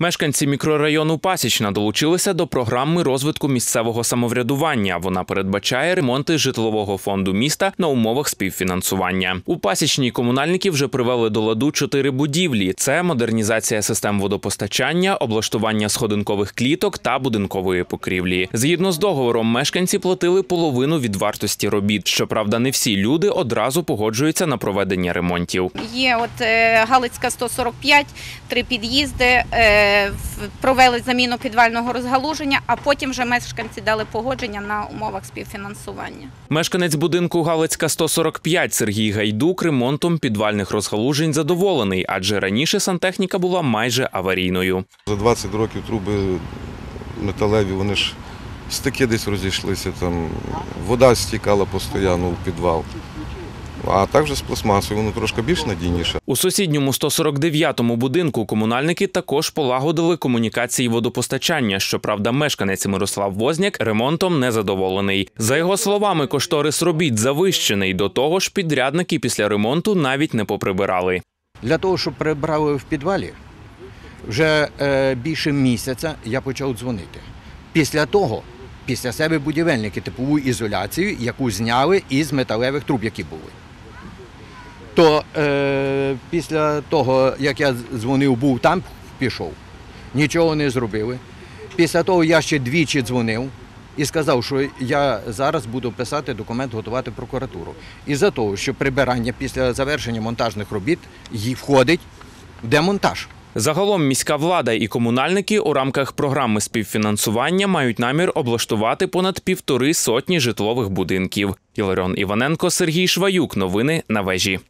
Мешканці мікрорайону Пасічна долучилися до програми розвитку місцевого самоврядування. Вона передбачає ремонти житлового фонду міста на умовах співфінансування. У Пасічній комунальники вже привели до ладу чотири будівлі: це модернізація систем водопостачання, облаштування сходинкових кліток та будинкової покрівлі. Згідно з договором, мешканці платили половину від вартості робіт. Щоправда, не всі люди одразу погоджуються на проведення ремонтів. Є от е, Галицька 145, три під'їзди, е, провели заміну підвального розгалуження, а потім вже мешканці дали погодження на умовах співфінансування. Мешканець будинку Галицька 145 Сергій Гайдук ремонтом підвальних розгалужень задоволений, адже раніше сантехніка була майже аварійною. За 20 років труби металеві, вони ж стики десь розійшлися, там вода стікала постійно у підвал. А так же з пластмасою воно трошки більш надійніше. У сусідньому 149-му будинку комунальники також полагодили комунікації водопостачання. Щоправда, мешканець Мирослав Возняк ремонтом не задоволений. За його словами, кошторис робіт завищений. До того ж, підрядники після ремонту навіть не поприбирали. Для того, щоб прибрали в підвалі, вже е, більше місяця я почав дзвонити. Після того, після себе будівельники типову ізоляцію, яку зняли із металевих труб, які були. То е, після того, як я дзвонив, був там, пішов, нічого не зробили. Після того я ще двічі дзвонив і сказав, що я зараз буду писати документ, готувати прокуратуру. Із-за того, що прибирання після завершення монтажних робіт ї- входить демонтаж. Загалом міська влада і комунальники у рамках програми співфінансування мають намір облаштувати понад півтори сотні житлових будинків. Іларіон Іваненко, Сергій Шваюк. Новини на вежі.